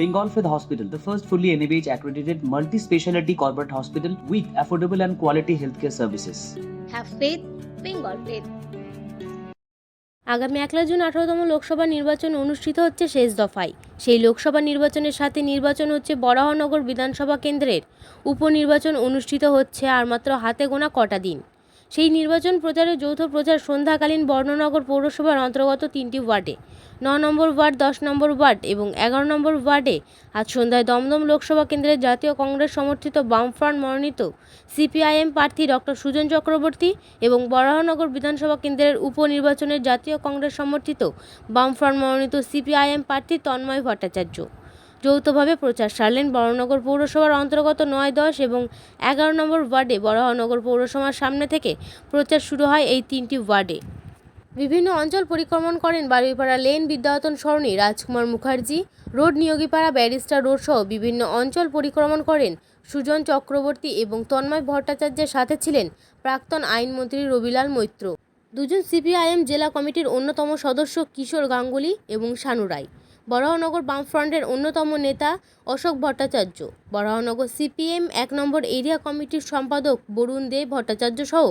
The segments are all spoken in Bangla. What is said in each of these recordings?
Bengal Fifth Hospital, the first fully NABH accredited multi speciality corporate hospital with affordable and quality healthcare services. Have faith Bengal faith আগামী একলা জুন আঠারোতম লোকসভা নির্বাচন অনুষ্ঠিত হচ্ছে শেষ দফায় সেই লোকসভা নির্বাচনের সাথে নির্বাচন হচ্ছে বরাহনগর বিধানসভা কেন্দ্রের উপনির্বাচন অনুষ্ঠিত হচ্ছে আর মাত্র হাতে গোনা কটা দিন সেই নির্বাচন প্রচারে যৌথ প্রচার সন্ধ্যাকালীন বর্ণনগর পৌরসভার অন্তর্গত তিনটি ওয়ার্ডে। ন নম্বর ওয়ার্ড, দশ নম্বর ওয়ার্ড এবং এগারো নম্বর ওয়ার্ডে আজ সন্ধ্যায় দমদম লোকসভা কেন্দ্রের জাতীয় কংগ্রেস সমর্থিত বামফ্রন্ট মনোনীত সিপিআইএম প্রার্থী ডক্টর সুজন চক্রবর্তী এবং বরাহনগর বিধানসভা কেন্দ্রের উপনির্বাচনের জাতীয় কংগ্রেস সমর্থিত বামফ্রন্ট মনোনীত সিপিআইএম প্রার্থী তন্ময় ভট্টাচার্য। যৌথভাবে প্রচার সারলেন বরাহনগর পৌরসভার অন্তর্গত নয় দশ এবং এগারো নম্বর ওয়ার্ডে বরাহনগর পৌরসভার সামনে থেকে প্রচার শুরু হয় এই তিনটি ওয়ার্ডে। বিভিন্ন অঞ্চল পরিক্রমণ করেন বারুইপাড়া লেন বিদ্যায়তন সরণি Rajkumar Mukherjee, road Niyogipara barrister road সহ বিভিন্ন অঞ্চল পরিক্রমণ করেন সুজন চক্রবর্তী এবং তন্ময় ভট্টাচার্যের সাথে ছিলেন প্রাক্তন আইনমন্ত্রী রবিলাল মৈত্র। দুজন সিপিআইএম জেলা কমিটির অন্যতম সদস্য কিশোর গাঙ্গুলি এবং শানু বরাহনগর বামফ্রন্টের অন্যতম নেতা অশোক ভট্টাচার্য। বরাহনগর সিপিএম এক নম্বর এরিয়া কমিটির সম্পাদক বরুণ দেব ভট্টাচার্য সহ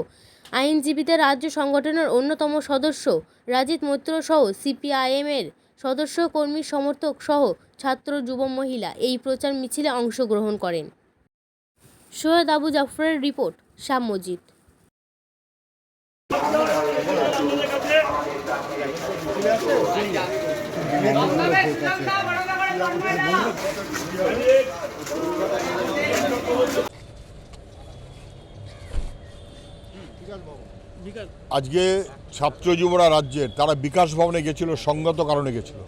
আইনজীবীদের রাজ্য সংগঠনের অন্যতম সদস্য রাজিত মৈত্র সহ সিপিআইএমের সদস্য, কর্মী, সমর্থক সহ ছাত্র, যুব, মহিলা এই প্রচার মিছিলে অংশগ্রহণ করেন। সৈয়দ আবু জাফরের রিপোর্ট শ্যাম মজিদ। আজকে ছাত্র যুবরা রাজ্যের, তারা বিকাশ ভবনে গেছিল, সঙ্গত কারণে গেছিল।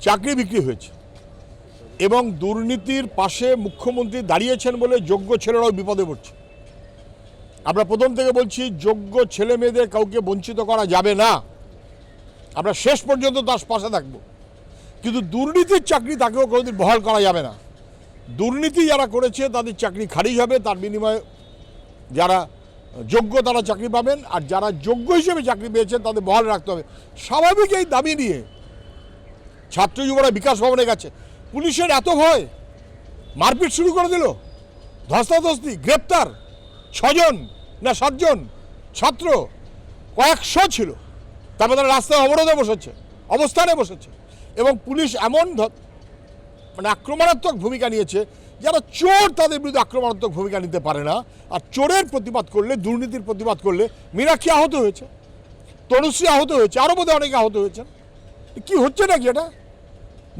চাকরি বিক্রি হয়েছে। এবং দুর্নীতির পাশে মুখ্যমন্ত্রী দাঁড়িয়েছেন বলে যোগ্য ছেলেরাও বিপদে পড়ছে। আমরা প্রথম থেকে বলছি, যোগ্য ছেলে মেয়েদের কাউকে বঞ্চিত করা যাবে না। আমরা শেষ পর্যন্ত তার পাশে থাকব। কিন্তু দুর্নীতির চাকরি তাকেও কোনোদিন বহাল করা যাবে না। দুর্নীতি যারা করেছে, তাদের চাকরি খারিজ হবে, তার বিনিময়ে যারা যোগ্য তারা চাকরি পাবেন, আর যারা যোগ্য হিসেবে চাকরি পেয়েছেন, তাদের বহাল রাখতে হবে। স্বাভাবিক এই দাবি নিয়ে ছাত্র যুবরা বিকাশ ভবনে গেছে। পুলিশের এত ভয়, মারপিট শুরু করে দিল। ধস্তাধস্তি, গ্রেপ্তার, ছজন না সাতজন ছাত্র, কয়েকশো ছিল। তারপর তারা রাস্তায় অবরোধে বসেছে অবস্থানে বসেছে। এবং পুলিশ এমন মানে আক্রমণাত্মক ভূমিকা নিয়েছে যারা চোর তাদের বিরুদ্ধে আক্রমণাত্মক ভূমিকা নিতে পারে না। আর চোরের প্রতিবাদ করলে দুর্নীতির প্রতিবাদ করলে মীনাক্ষী আহত হয়েছে তনুশ্রী আহত হয়েছে আরও বোধহয় অনেকে আহত হয়েছেন। কি হচ্ছে নাকি এটা?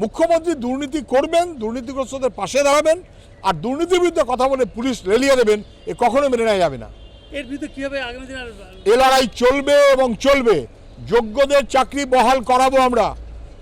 মুখ্যমন্ত্রী দুর্নীতি করবেন দুর্নীতিগ্রস্তদের পাশে দাঁড়াবেন আর দুর্নীতির বিরুদ্ধে কথা বলে পুলিশ রেলিয়ে দেবেন এ কখনো মেনে নেওয়া যাবে না। এর বিরুদ্ধে কীভাবে আগামী দিনে এ লড়াই চলবে এবং চলবে। যোগ্যদের চাকরি বহাল করাবো আমরা।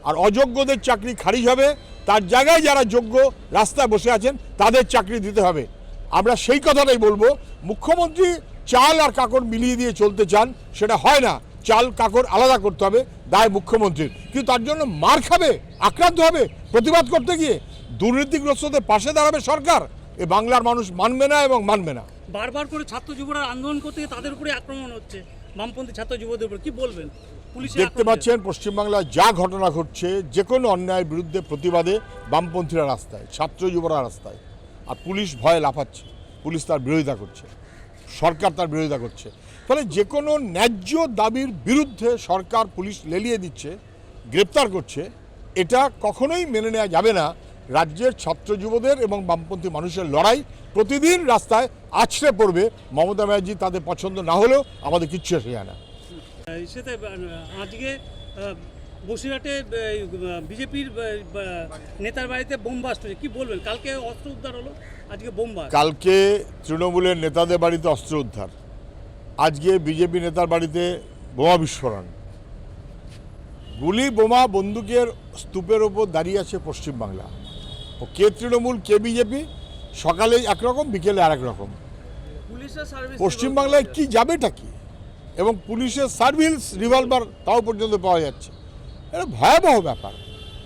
আর অযোগ্যদের চাকরি খারিজ হবে, তার জায়গায় যারা যোগ্য রাস্তায় বসে আছেন, তাদের চাকরি দিতে হবে। আমরা সেই কথাটাই বলব, মুখ্যমন্ত্রী চাল আর কাকড় মিলিয়ে দিয়ে চলতে চান, সেটা হয় না। চাল কাকড় আলাদা করতে হবে, দায় মুখ্যমন্ত্রীর। কিন্তু তার জন্য মার খাবে, আক্রান্ত হবে, প্রতিবাদ করতে গিয়ে। দুর্নীতিগ্রস্তদের পাশে দাঁড়াবে সরকার, এ বাংলার মানুষ মানবে না এবং মানবে না। বারবার করে ছাত্র যুবরা আন্দোলন করতে তাদের উপরে আক্রমণ হচ্ছে। বামপন্থী ছাত্র যুবদের উপর কি বলবেন? পুলিশের দেখতে পাচ্ছেন পশ্চিমবাংলায় যা ঘটনা ঘটছে যে কোনো অন্যায়ের বিরুদ্ধে প্রতিবাদে বামপন্থীরা রাস্তায় ছাত্র যুবরা রাস্তায়। আর পুলিশ ভয়ে লাফাচ্ছে। পুলিশ তার বিরোধিতা করছে। সরকার তার বিরোধিতা করছে। ফলে যে কোনো ন্যায্য দাবির বিরুদ্ধে সরকার পুলিশ লেলিয়ে দিচ্ছে গ্রেপ্তার করছে এটা কখনোই মেনে নেওয়া যাবে না। রাজ্যের ছাত্র যুবদের এবং বামপন্থী মানুষের লড়াই প্রতিদিন রাস্তায় আছড়ে পড়বে। মমতা ব্যানার্জি তাদের পছন্দ না হলেও আমাদের কিচ্ছু এসে যায় না। আজকে বসিরহাটে বিজেপির নেতার বাড়িতে বোমবাস্ট হয়েছে। কি বলবেন? কালকে অস্ত্র উদ্ধার হলো? আজকে বোমবাস্ট কালকে তৃণমূলের নেতাদের বাড়িতে অস্ত্র উদ্ধার। আজকে বিজেপি নেতার বাড়িতে বোমা বিস্ফোরণ। গুলি বোমা বন্দুকের স্তূপের ওপর দাঁড়িয়ে আছে পশ্চিমবাংলা। কে তৃণমূল কে বিজেপি সকালে একরকম বিকেলে আরেক রকম। পশ্চিমবাংলায় কি যাবেটা কি? এবং পুলিশের সার্ভিস রিভলভার তাও পর্যন্ত পাওয়া যাচ্ছে। এটা ভয়াবহ ব্যাপার।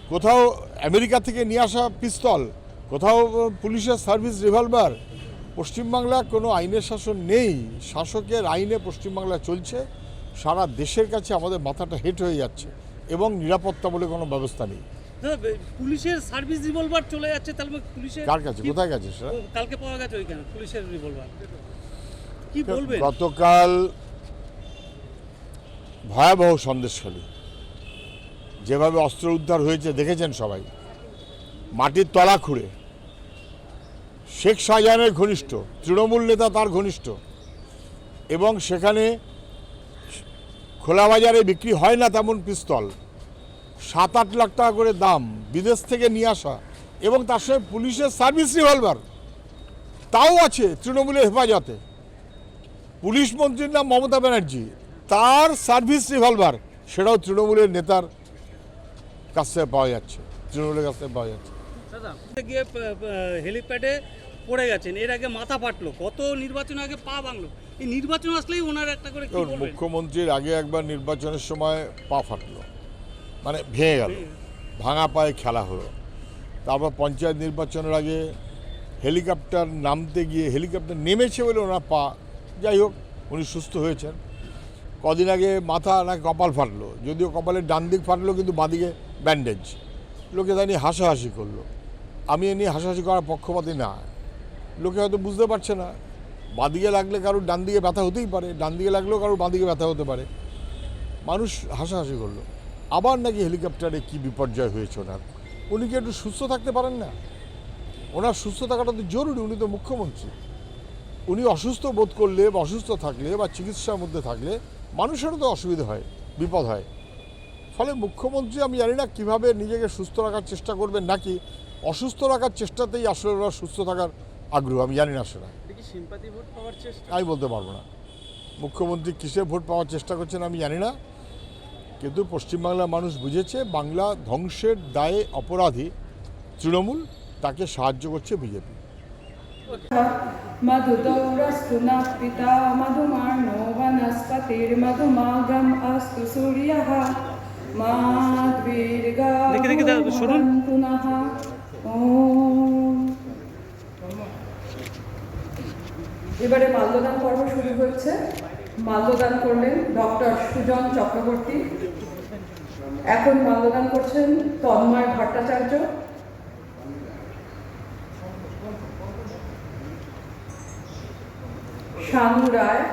কোথাও আমেরিকা থেকে নিয়ে আসা পিস্তল কোথাও পুলিশের সার্ভিস রিভলভার পশ্চিমবাংলা কোনো আইনের শাসন নেই। শাসকের আইনে পশ্চিমবাংলা চলছে। সারা দেশের কাছে আমাদের মাথাটা হেট হয়ে যাচ্ছে। এবং নিরাপত্তা বলে কোনো ব্যবস্থা নেই। পুলিশের সার্ভিস রিভলভার চলে যাচ্ছে তাহলে পুলিশের কার কাছে? কোথায় গেছে সেটা? কালকে পাওয়া গেছে ওইখানে পুলিশের রিভলভার। কি বলবেন? গতকাল ভয়াবহ সন্দেশখালী যেভাবে অস্ত্র উদ্ধার হয়েছে দেখেছেন সবাই? মাটির তলা খুঁড়ে। শেখ শাহজাহানের ঘনিষ্ঠ তৃণমূল নেতা তার ঘনিষ্ঠ। এবং সেখানে খোলা বাজারে বিক্রি হয় না তেমন পিস্তল। সাত আট লাখ টাকা করে দাম বিদেশ থেকে নিয়ে আসা এবং তার সঙ্গে পুলিশের সার্ভিস রিভলভার। তাও আছে তৃণমূলের হেফাজতে। পুলিশ মন্ত্রীর নাম মমতা ব্যানার্জি। তার সার্ভিস রিভলভার সেটাও তৃণমূলের নেতার কাছ থেকে পাওয়া যাচ্ছে। তৃণমূলের কাছ থেকে পাওয়া যাচ্ছে। গিয়ে হেলিপ্যাডে পড়ে গেছেন? এর আগে মাথা ফাটলো। কত নির্বাচন আগে পা ভাঙলো? এই নির্বাচন আসলেই ওনার একটা করে মুখ্যমন্ত্রীর আগে একবার নির্বাচনের সময় পা ফাটলো। মানে ভেঙে গেল। ভাঙা পায়ে খেলা হলো। তারপর পঞ্চায়েত নির্বাচনের আগে হেলিকপ্টার নামতে গিয়ে হেলিকপ্টার নেমেছে বলে ওনার পা। যাই হোক, উনি সুস্থ হয়েছেন। কদিন আগে মাথা না কপাল ফাটলো। যদিও কপালের ডান দিক ফাটলো, কিন্তু বাঁদিকে ব্যান্ডেজ লোকে তা নিয়ে হাসাহাসি করল। আমি এ নিয়ে হাসাহাসি করার পক্ষপাতি না। লোকে হয়তো বুঝতে পারছে না। বাঁদিকে লাগলে কারোর ডান দিকে ব্যথা হতেই পারে, ডান দিকে লাগলেও কারোর বাঁদিকে ব্যথা হতে পারে। মানুষ হাসাহাসি করল। আবার নাকি হেলিকপ্টারে কি বিপর্যয় হয়েছে ওনার? উনি কি একটু সুস্থ থাকতে পারেন না? ওনার সুস্থ থাকাটা তো জরুরি উনি তো মুখ্যমন্ত্রী। উনি অসুস্থ বোধ করলে বা অসুস্থ থাকলে বা চিকিৎসার মধ্যে থাকলে মানুষেরও তো অসুবিধা হয় বিপদ হয়। ফলে মুখ্যমন্ত্রী আমি জানি না কীভাবে নিজেকে সুস্থ রাখার চেষ্টা করবেন নাকি অসুস্থ রাখার চেষ্টাতেই আসলে ওরা সুস্থ থাকার আগ্রহ আমি জানি না সেটা। আমি বলতে পারব না। মুখ্যমন্ত্রী কিসে ভোট পাওয়ার চেষ্টা করছেন আমি জানি না। কিন্তু পশ্চিমবাংলার মানুষ বুঝেছে বাংলা ধ্বংসের দায়ে অপরাধী তৃণমূল তাকে সাহায্য করছে বিজেপি। মা এবারে মাল্যদান পর্ব শুরু হচ্ছে মাল্যদান করলেন ডক্টর সুজন চক্রবর্তী। এখন মাল্যদান করছেন তন্ময় ভট্টাচার্য। শানু রায়